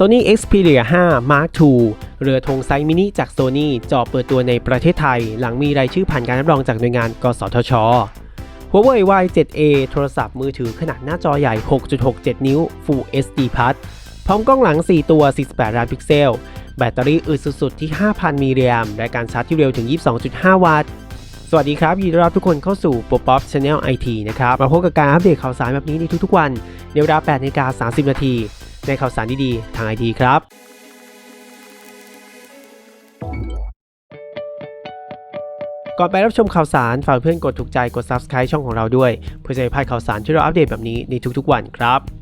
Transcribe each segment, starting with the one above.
Sony Xperia 5 Mark II เรือธงไซส์มินิจาก Sony จอเปิดตัวในประเทศไทย หลังมีรายชื่อผ่านการรับรองจากหน่วยงาน กสทช Huawei Y7A โทรศัพท์มือถือขนาดหน้าจอใหญ่ 6.67 นิ้ว Full HD Plus พร้อมกล้องหลัง 4 ตัว 48 ล้านพิกเซล แบตเตอรี่อึดสุดๆที่ 5,000 มิลลิแอมป์และการชาร์จที่เร็วถึง 22.5 วัตต์ สวัสดีครับ ยินดีต้อนรับทุกคนเข้าสู่ Pop Pop Channel IT นะครับ มาพบกับการอัปเดตข่าวสารแบบนี้ในทุกๆวัน ในเวลา8นาฬิกา30 นาที ในข่าวสารดีๆทางไอทีครับก่อนไปรับชมข่าวสาร ฝากเพื่อนกดถูกใจกด Subscribe ช่องของเราด้วย เพื่อจะไม่พลาดข่าวสารที่เราอัปเดตแบบนี้ในทุกๆวันครับ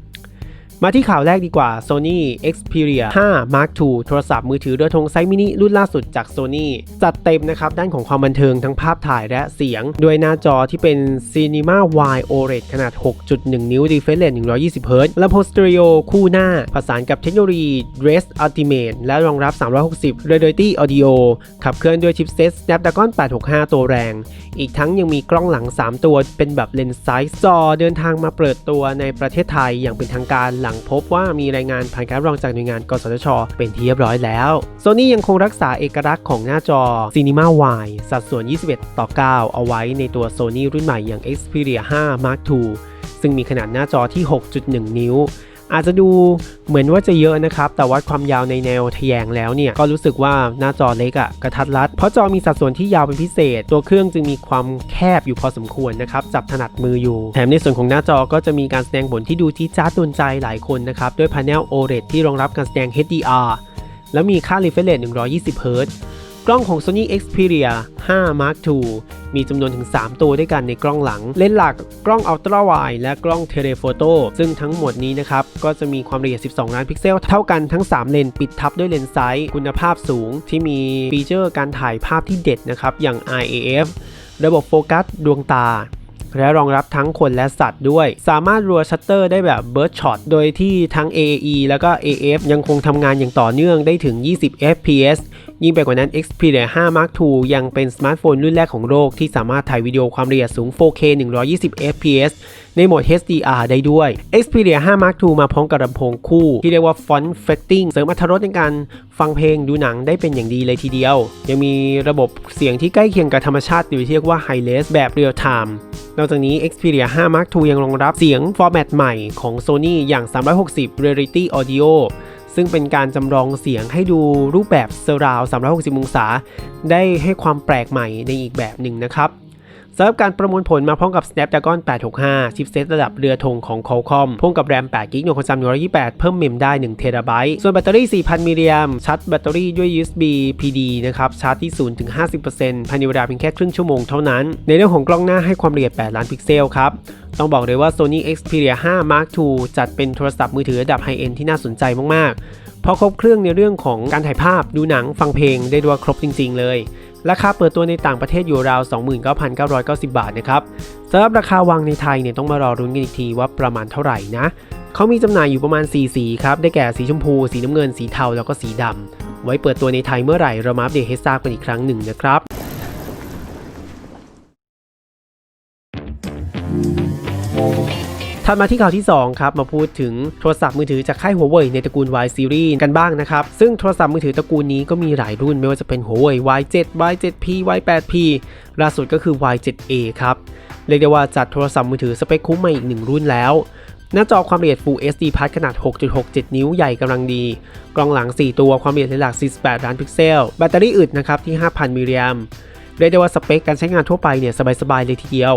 มาที่ข่าวแรกดีกว่า Sony Xperia 5 Mark II โทรศัพท์มือถือเรือธงไซส์มินิรุ่นล่าสุดจาก Sony จัดเต็มนะครับ ด้านของความบันเทิงทั้งภาพถ่ายและเสียง ด้วยหน้าจอที่เป็น Cinema Wide OLED ขนาด 6.1 นิ้ว refresh rate 120 Hz ลำโพสเตอริโอคู่หน้า ผสานกับเทคโนโลยี Dress Ultimate และรองรับ 360 Reality Audio ขับเคลื่อนด้วยชิปเซต Snapdragon 865 ตัวแรง อีกทั้งยังมีกล้องหลัง 3 ตัวเป็นแบบเลนส์ไซส์จอเดินทางมาเปิดตัวในประเทศไทยอย่างเป็นทางการหลังพบว่ามีรายงานผ่านการรองจากหน่วยงาน กสทช เป็นที่เรียบร้อยแล้ว โซนี่ยังคงรักษาเอกลักษณ์ของหน้าจอ Cinema w i สัดส่วน 21 ต่อ 9 เอาไว้ในตัว Sony รุ่นใหม่อย่าง Xperia 5 Mark II ซึ่งมีขนาดหน้าจอที่ 6.1 นิ้ว อาจจะดูเหมือนว่าจะเยอะนะครับ แต่วัดความยาวในแนวทแยงแล้วเนี่ย ก็รู้สึกว่าหน้าจอเล็กอะกระทัดรัด เพราะจอมีสัดส่วนที่ยาวเป็นพิเศษ ตัวเครื่องจึงมีความแคบอยู่พอสมควรนะครับ จับถนัดมืออยู่ แถมในส่วนของหน้าจอก็จะมีการแสดงผลที่ดูที่จ้าดโดนใจหลายคนนะครับ ด้วยพาเนล OLED ที่รองรับการแสดง HDR แล้วมีค่า refresh rate 120 Hz กล้องของ Sony Xperia 5 Mark II มีจำนวนถึง 3 ตัวด้วยกันในกล้องหลัง เลนส์หลักกล้อง Ultra Wide และกล้อง Telephoto ซึ่งทั้งหมดนี้นะครับ ก็จะมีความละเอียด 12 ล้านพิกเซล เท่ากันทั้ง 3 เลนส์ปิดทับด้วยเลนส์ไซส์คุณภาพสูง ที่มีฟีเจอร์การถ่ายภาพที่เด็ดนะครับ อย่าง IAF ระบบโฟกัสดวงตาและรองรับทั้งคนและสัตว์ด้วย สามารถรัวชัตเตอร์ได้แบบ Bird Shot โดยที่ทั้ง AAE แล้วก็ AF ยังคงทำงานอย่างต่อเนื่องได้ถึง 20 fps ยิ่งไปกว่านั้น Xperia 5 Mark II ยังเป็นสมาร์ทโฟนรุ่นแรกของโลกที่สามารถถ่ายวิดีโอความละเอียดสูง 4K 120 fps ในโหมด HDR ได้ด้วย Xperia 5 Mark II มาพร้อมกับลำโพงคู่ ที่เรียกว่า Font Fetting เสริมอรรถรสในการฟังเพลงดูหนังได้เป็นอย่างดีเลยทีเดียว ยังมีระบบเสียงที่ใกล้เคียงกับธรรมชาติหรือที่เรียกว่า High Res แบบ Real Time นอกจากนี้ Xperia 5 Mark II ยังรองรับเสียงฟอร์แมตใหม่ของ Sony อย่าง 360 Reality Audio ซึ่งเป็นการจำลองเสียงให้ดูรูปแบบเซราว 360 องศา ได้ให้ความแปลกใหม่ในอีกแบบหนึ่งนะครับ สำหรับการประมวลผลมาพร้อมกับ Snapdragon 865 ชิปเซตระดับเรือธงของ Qualcomm พ่วงกับ RAM 8 GB หน่วยความจำ128 เพิ่มเมมได้ 1 t b ส่วนแบตเตอรี่ 4,000 มิลลิแอมชาร์จแบตเตอรี่ด้วย USB PD นะครับ ชาร์จที่ 0-50%ภายในเวลาเพียงแค่ครึ่งชั่วโมงเท่านั้น ในเรื่องของกล้องหน้าให้ความละเอียด 8 ล้านพิกเซลครับต้องบอกเลยว่า Sony Xperia 5 Mark II จัดเป็นโทรศัพท์มือถือระดับไฮเอนด์ที่น่าสนใจมากๆ เพราะครบเครื่องในเรื่องของการถ่ายภาพ ดูหนัง ฟังเพลง ได้ด้วยครบจริง ๆ เลย ราคาเปิดตัวในต่างประเทศอยู่ราว 29,990 บาทนะครับสำหรับราคาวางในไทยเนี่ยต้องมารอรุ้นกันอีกทีว่าประมาณเท่าไหร่นะเขามีจำหน่ายอยู่ประมาณ 4 สีครับ ได้แก่สีชมพู สีน้ำเงิน สีเทา แล้วก็สีดำ ไว้เปิดตัวในไทยเมื่อไหร่เรามาอัปเดตให้ทราบกันอีกครั้งหนึ่งนะครับ ถัดมาที่ข่าวที่2ครับมาพูดถึงโทรศัพท์มือถือจากค่าย Huawei ในตระกูล Y Series กันบ้างนะครับซึ่งโทรศัพท์มือถือตระกูลนี้ก็มีหลายรุ่นไม่ว่าจะเป็น Huawei Y7 Y7P Y8P ล่าสุดก็คือ Y7A ครับเรียกได้ว่าจัดโทรศัพท์มือถือสเปคคุ้มมาอีกหนึ่งรุ่นแล้วหน้าจอความละเอียด Full HD Plus ขนาด 6.67 นิ้วใหญ่กำลังดี กล้องหลัง 4 ตัวความละเอียดหลัก 48 ล้านพิกเซล แบตเตอรี่อึดนะครับที่ 5,000 มิลลิแอม เรียกได้ว่าสเปคการใช้งานทั่วไปเนี่ยสบายๆเลยทีเดียว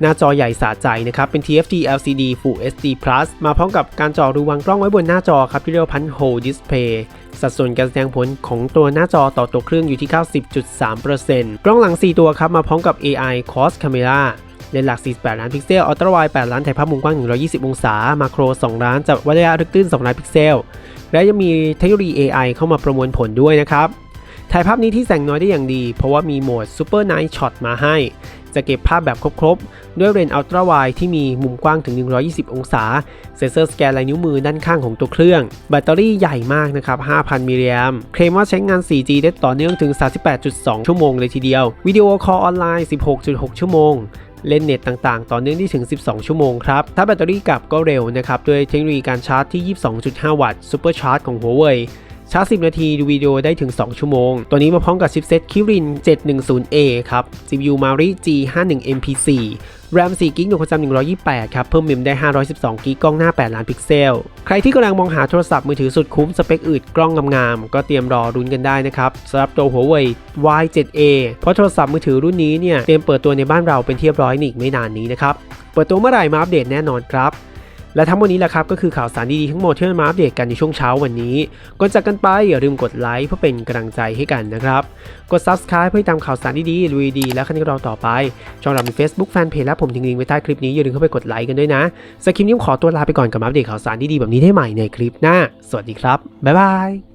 หน้าจอใหญ่สะใจนะครับ เป็น TFT LCD Full HD Plus มาพร้อมกับการจอรูวางกล้องไว้บนหน้าจอครับที่เรียกว่าพันโฮดิสเพย์สัดส่วนการแสดงผลของตัวหน้าจอต่อตัวเครื่องอยู่ที่ 90.3%กล้องหลัง 4 ตัวครับมาพร้อมกับ AI Cross Camera เลนส์หลัก 48 ล้านพิกเซล อัลตร้าไวด์ 8 ล้าน ถ่ายภาพมุมกว้าง 120 องศา มาโคร 2 ล้าน จับวัดระยะลึกตื้น 2 ล้านพิกเซล และยังมีเทคโนโลยี AI เข้ามาประมวลผลด้วยนะครับ ถ่ายภาพนี้ที่แสงน้อยได้อย่างดี เพราะว่ามีโหมด Super Night Shot มาให้ จะเก็บภาพแบบครบๆ ด้วยเลนส์อัลตร้าไวที่มีมุมกว้างถึง 120 องศา เซ็นเซอร์สแกนลายนิ้วมือด้านข้างของตัวเครื่อง แบตเตอรี่ใหญ่มากนะครับ 5,000 มิลลิแอมเคลมว่าใช้งาน 4G ได้ต่อเนื่องถึง 38.2 ชั่วโมงเลยทีเดียว วิดีโอคอลออนไลน์ 16.6 ชั่วโมงเล่นเน็ตต่างๆ ต่อเนื่องได้ถึง 12 ชั่วโมงครับ ถ้าแบตเตอรี่กลับก็เร็วนะครับ ด้วยเทคโนโลยีการชาร์จที่ 22.5 วัตต์ซูเปอร์ชาร์จของ Huawei ชาร์จ 10 นาทีดูวิดีโอได้ถึง 2 ชั่วโมง ตัวนี้มาพร้อมกับชิปเซ็ต Kirin 710A ครับ CPU Mari G51 MP4 RAM 4 g b หน่วยความจำ128 ครับ เพิ่มเมมได้ 512 g b กล้องหน้า 8 ล้านพิกเซล ใครที่กำลังมองหาโทรศัพท์มือถือสุดคุ้ม สเปคอึดกล้องงามๆ ก็เตรียมรอรุ้นกันได้นะครับสำหรับตัว Huawei Y7A เพราะโทรศัพท์มือถือรุ่นนี้เนี่ย เตรียมเปิดตัวในบ้านเราเป็นที่เรียบร้อยอีกไม่นานนี้นะครับ เปิดตัวเมื่อไหร่มาอัปเดตแน่นอนครับ และทั้งหมดนี้แหละครับก็คือข่าวสารดีๆทั้งหมดที่เรามาอัปเดตกันในช่วงเช้าวันนี้ก่อนจากกันไปอย่าลืมกดไลค์เพื่อเป็นกำลังใจให้กันนะครับ กด subscribe เพื่อตามข่าวสารดีๆลุยดีและคันนี้เราต่อไป ช่องเรามี Facebook Fanpage และผมทิ้งลิงก์ไว้ใต้คลิปนี้อย่าลืมเข้าไปกดไลค์กันด้วยนะสำหรับคลิปนี้ขอตัวลาไปก่อนกับมาอัปเดตข่าวสารดีๆแบบนี้ได้ใหม่ในคลิปหน้า สวัสดีครับบ๊ายบาย